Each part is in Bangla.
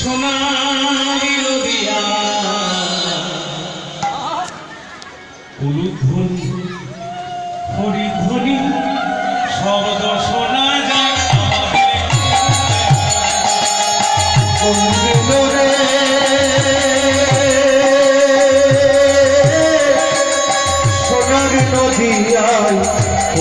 সোনারি নদিয়া। কুলুধ্বনি হরিধ্বনি শব্দ শোনায়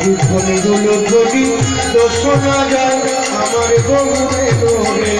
জীবনে গুলো করি দোষ না আমার গৌরে গৌরে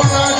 Lord, I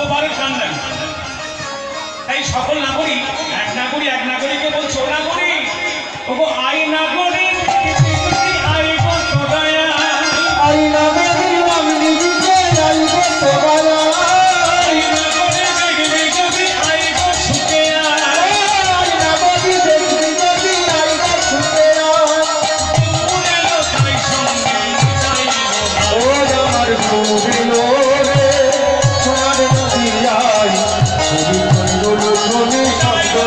অপবারের সন্ধান। তাই সকল নাগরিক এক নাগরিক এক নাগরিককে বলছো নাগরিক ওগো আই নাগরিক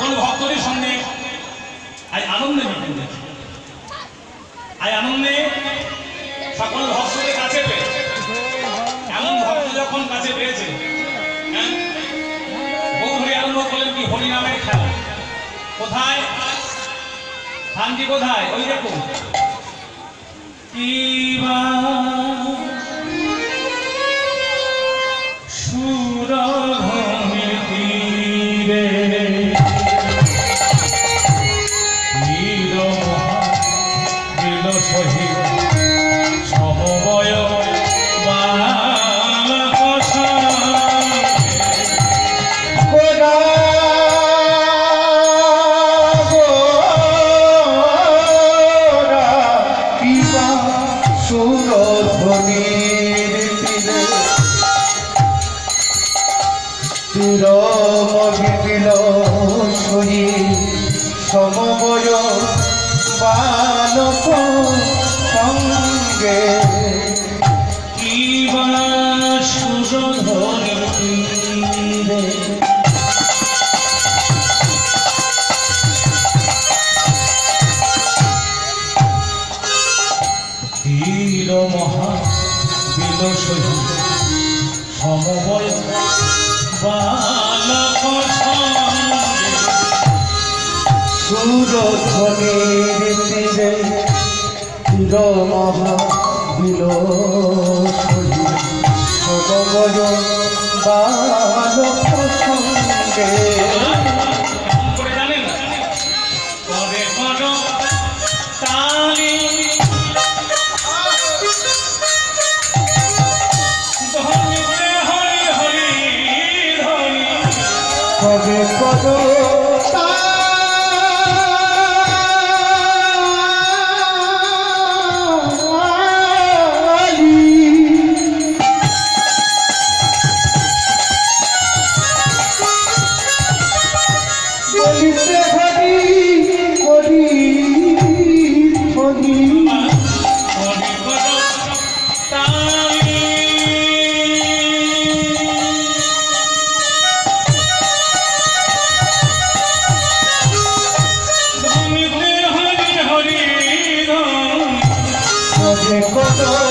সকল ভক্তদের সঙ্গে। আই আনন্দে মিটিং আই আনন্দে সকল ভক্তদের কাছে পেয়ে এমন ভক্ত যখন কাছে পেয়েছে হ্যাঁ? কোথায়? কোথায়? ওই দেখুন। কি বা বিপ্ল সুরী সমবয় বালক সঙ্গে। কিবা সুরধন বীর মহা বিল সহিত সমবয় সুরধনের তীরে তিরমহা বিলোচনী বালক সঙ্গে কবে কদর Oh.